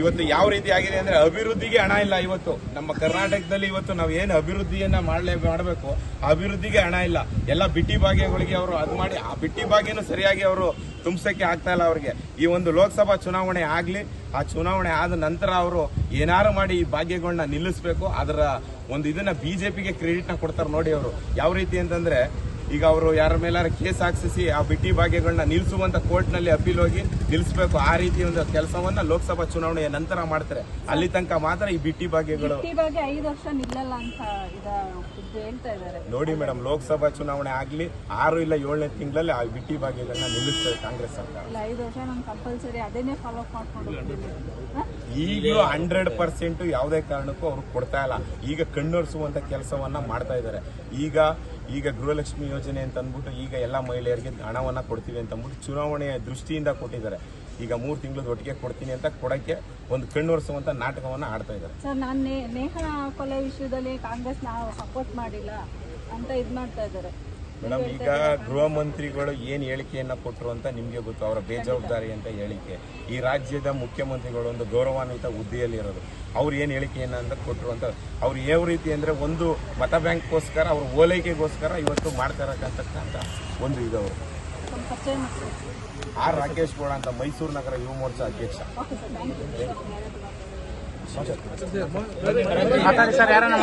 ಇವತ್ತು ಯಾವ ರೀತಿ ಆಗಿದೆ ಅಂದ್ರೆ ಅಭಿವೃದ್ಧಿಗೆ ಹಣ ಇಲ್ಲ ಇವತ್ತು. ನಮ್ಮ ಕರ್ನಾಟಕದಲ್ಲಿ ಇವತ್ತು ನಾವು ಏನು ಅಭಿವೃದ್ಧಿಯನ್ನ ಮಾಡಲೇ ಮಾಡಬೇಕು, ಅಭಿವೃದ್ಧಿಗೆ ಹಣ ಇಲ್ಲ. ಎಲ್ಲ ಬಿಟ್ಟಿ ಭಾಗ್ಯಗಳಿಗೆ ಅವರು ಅದು ಮಾಡಿ, ಆ ಬಿಟ್ಟಿ ಭಾಗ್ಯನೂ ಸರಿಯಾಗಿ ಅವರು ತುಂಬಿಸಕ್ಕೆ ಆಗ್ತಾ ಇಲ್ಲ ಅವರಿಗೆ. ಈ ಒಂದು ಲೋಕಸಭಾ ಚುನಾವಣೆ ಆಗಲಿ, ಆ ಚುನಾವಣೆ ಆದ ನಂತರ ಅವರು ಏನಾರು ಮಾಡಿ ಈ ಭಾಗ್ಯಗಳನ್ನ ನಿಲ್ಲಿಸಬೇಕು, ಅದರ ಒಂದು ಇದನ್ನ ಬಿಜೆಪಿಗೆ ಕ್ರೆಡಿಟ್ನ ಕೊಡ್ತಾರೆ ನೋಡಿ ಅವರು. ಯಾವ ರೀತಿ ಅಂತಂದ್ರೆ ಈಗ ಅವರು ಯಾರ ಮೇಲಾರ ಕೇಸ್ ಹಾಕ್ಸಿಸಿ ಆ ಬಿಟ್ಟಿ ಭಾಗ್ಯಗಳನ್ನ ನಿಲ್ಲಿಸುವಂತ ಕೋರ್ಟ್ನಲ್ಲಿ ಅಪೀಲ್ ಹೋಗಿ ನಿಲ್ಲಿಸಬೇಕು ಆ ರೀತಿ ಒಂದು ಕೆಲಸವನ್ನ ಲೋಕಸಭಾ ಚುನಾವಣೆಯ ನಂತರ ಮಾಡ್ತಾರೆ. ಅಲ್ಲಿ ತನಕ ಮಾತ್ರ ಈ ಬಿಟ್ಟಿ ಭಾಗ್ಯಗಳು ನೋಡಿ ಮೇಡಮ್ ಲೋಕಸಭಾ ಚುನಾವಣೆ ಆಗ್ಲಿ ಆರು ಇಲ್ಲ ಏಳನೇ ತಿಂಗಳಲ್ಲಿ ಆ ಬಿಟ್ಟಿ ಭಾಗ್ಯಗಳನ್ನ ನಿಲ್ಲಿಸ್ತದೆ ಕಾಂಗ್ರೆಸ್ ಸರ್ಕಾರ? ಈಗಲೂ ಹಂಡ್ರೆಡ್ ಪರ್ಸೆಂಟ್ ಯಾವುದೇ ಕಾರಣಕ್ಕೂ ಅವ್ರು ಕೊಡ್ತಾ ಇಲ್ಲ. ಈಗ ಕಣ್ಣೊರೆಸುವಂತ ಕೆಲಸವನ್ನ ಮಾಡ್ತಾ ಇದ್ದಾರೆ. ಈಗ ಈಗ ಗೃಹಲಕ್ಷ್ಮಿ ಯೋಜನೆ ಅಂತ ಅಂದ್ಬಿಟ್ಟು ಈಗ ಎಲ್ಲ ಮಹಿಳೆಯರಿಗೆ ಹಣವನ್ನು ಕೊಡ್ತೀವಿ ಅಂತ ಅಂದ್ಬಿಟ್ಟು ಚುನಾವಣೆಯ ದೃಷ್ಟಿಯಿಂದ ಕೊಟ್ಟಿದ್ದಾರೆ. ಈಗ ಮೂರು ತಿಂಗಳದ ಒಟ್ಟಿಗೆ ಕೊಡ್ತೀನಿ ಅಂತ ಕೊಡಕ್ಕೆ ಒಂದು ಕಣ್ಣೊರೆಸುವಂತ ನಾಟಕವನ್ನು ಆಡ್ತಾ ಇದ್ದಾರೆ. ಸರ್, ನಾನು ನೇಹ ಕೊಲೆ ವಿಷಯದಲ್ಲಿ ಕಾಂಗ್ರೆಸ್ ನಾವು ಸಪೋರ್ಟ್ ಮಾಡಿಲ್ಲ ಅಂತ ಇದು ಮಾಡ್ತಾ ಇದ್ದಾರೆ. ಮೇಡಮ್ ಈಗ ಗೃಹ ಮಂತ್ರಿಗಳು ಏನು ಹೇಳಿಕೆಯನ್ನ ಕೊಟ್ಟರು ಅಂತ ನಿಮಗೆ ಗೊತ್ತು ಅವರ ಬೇಜವಾಬ್ದಾರಿ ಅಂತ ಹೇಳಿಕೆ ಈ ರಾಜ್ಯದ ಮುಖ್ಯಮಂತ್ರಿಗಳು ಒಂದು ಗೌರವಾನ್ವಿತ ಹುದ್ದೆಯಲ್ಲಿರೋದು ಅವ್ರು ಏನು ಹೇಳಿಕೆಯನ್ನು ಅಂತ ಕೊಟ್ಟರು ಅಂತ ಅವ್ರು ಯಾವ ರೀತಿ ಅಂದ್ರೆ ಒಂದು ಮತ ಬ್ಯಾಂಕ್ಗೋಸ್ಕರ ಅವ್ರ ಓಲೈಕೆಗೋಸ್ಕರ ಇವತ್ತು ಮಾಡ್ತಾ ಇರತಕ್ಕಂಥ ಒಂದು ಇದು ಅವರು ಸ್ವಲ್ಪ ಪರಿಚಯ ಮಾಡ್ತೀನಿ ಆರ್ ರಾಕೇಶ್ ಗೌಡ ಅಂತ ಮೈಸೂರು ನಗರ ಯುವ ಮೋರ್ಚಾ ಅಧ್ಯಕ್ಷ ಸರ್ ಥ್ಯಾಂಕ್ ಯು